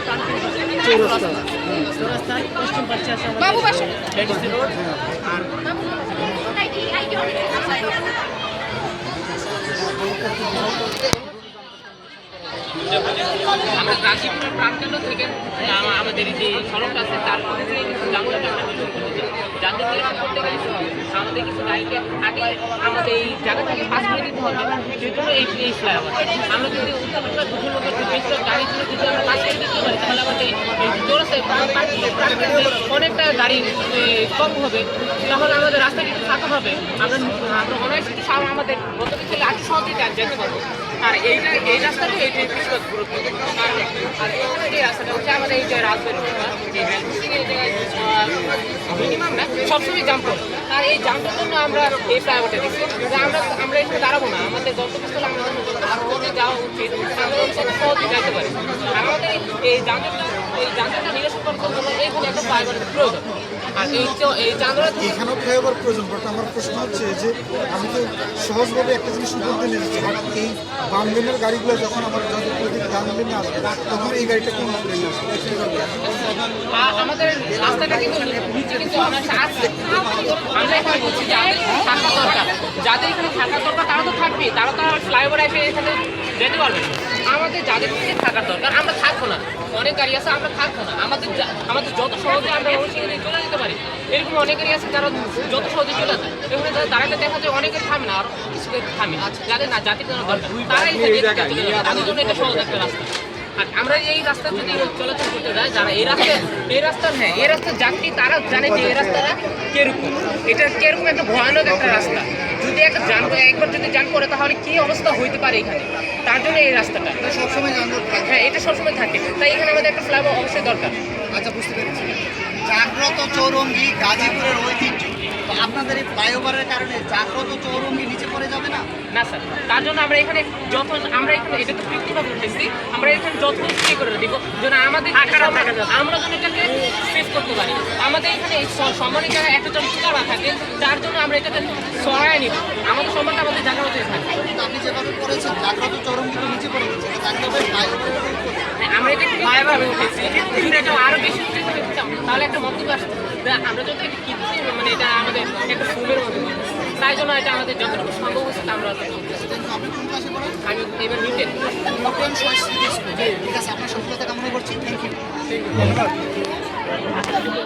চৌরাস্তা। চৌরাস্তায় পশ্চিম পাশে আছে আমাদের লেডিসি রোড আর আমরা গাজীপুরের প্রাণকেন্দ্র থেকে আমা- আমাদের যে সড়কটা আছে তারপরে যে জানলাটা আমরা নির্মাণ করতে আমাদের কিছু আগে জায়গা থেকে আমরা যদি গাড়ি আমরা আমাদের অনেকটা গাড়ি কম হবে। তাহলে আমাদের রাস্তাটি একটু ফাঁকা হবে। আমরা আমরা অনায়াসে আমাদের গত থেকে আটশো সহজেই যেতে পারব। আর এইটা এই রাস্তাটা এইটাই বেশিরভাগ গুরুত্ব আর এখানে যে রাস্তাটা হচ্ছে আমাদের এই যে রাজবাড়ি মিনিমাম না, সবসময় জাম্প করে আর এই জাম্পের জন্য আমরা এই ফ্লাইওভারটা দিচ্ছি যে আমরা আমরা এখানে দাঁড়াবো না। আমাদের গন্তব্যস্থলে আমাদের আরও যাওয়া উচিত। আমরা সহজে যাইতে পারি। আমাদের এই যানজটটা এই যানজটটা নিরসন করার জন্য এইখানে একটা ফ্লাইওভারের প্রয়োজন। আর এই এই যানজট এখানেও ফ্লাইওভার প্রয়োজন বাট আমার প্রশ্ন হচ্ছে যে আমি তো সহজভাবে একটা জিনিস বাট এই বাম লেনের গাড়িগুলো যখন আমার যাদবপুর থেকে ডান লেনে আসবে তখন এই গাড়িটা কোন লেনে আসবে? আ- আমাদের রাস্তাটা কিন্তু নিচে কিন্তু আমরা আমরা এখানে বলছি যে থাকা দরকার। যাদের এখানে থাকা দরকার তারা তো থাকবে তারা তো ফ্লাইওভার এসে এখানে যেতে পারবে। আমাদের যাদের থাকার দরকার আমরা অনেক গাড়ি আছে আমরা থাকব না। আমাদের আমাদের যত সহজে আমরা সেখানে চলে যেতে পারি এরকম অনেক গাড়ি আছে যারা যত সহজে চলে যায়। এখানে যারা দাঁড়ালে দেখা যায় অনেকের থামে না আর কিছু থামে। যাদের না জাতির জন্য দরকার। তারাই তাদের জন্য এটা সহজ একটা রাস্তা। আর আমরা এই রাস্তা যদি চলাচল করতে যাই যারা এই রাস্তা এই রাস্তার হ্যাঁ এই রাস্তার যাত্রী তারা জানে যে এই রাস্তাটা কীরকম। এটা কীরকম একটা ভয়ানক একটা রাস্তা। যদি একটা যান একবার যদি যান করে তাহলে কি অবস্থা হইতে পারে এখানে? তার জন্য এই রাস্তাটা। সবসময় হ্যাঁ এটা সবসময় থাকে। তাই এখানে আমাদের একটা ফ্লাইওভার অবশ্যই দরকার। আচ্ছা বুঝতে পেরেছি। জাগ্রত চৌরঙ্গি গাজীপুরের ঐতিহ্য। আপনাদের এই ফ্লাইওভারের কারণে জাগ্রত চৌরঙ্গি নিচে পড়ে যাবে না? না স্যার তার জন্য আমরা এখানে যত আমরা এখানে এটা তো ব্যক্তিগত উঠেছি। আমরা এখানে যত স্টে করে দিব যেন আমাদের আমরা যেন এটাকে সেভ করতে পারি। আমাদের এখানে এই সম্মানের জায়গায় একটা জন থাকে যার জন্য আমরা এটাকে সহায় নিব। আমাদের সম্মানটা আমাদের জায়গা মতো থাকে। আপনি যেভাবে করেছেন জাগ্রত চৌরঙ্গি তো নিচে পড়ে গেছে। এটা এটা বেশি তাহলে একটা মন্তব্য আসবে আমরা যত এটা কিনছি মানে এটা আমাদের একটা ফুলের মতো তাই জন্য এটা আমাদের যতটুকু সম্ভব হচ্ছে আমরা আমি এবার নিউটেন ঠিক আছে আপনার সফলতা কামনা করছি থ্যাংক ইউ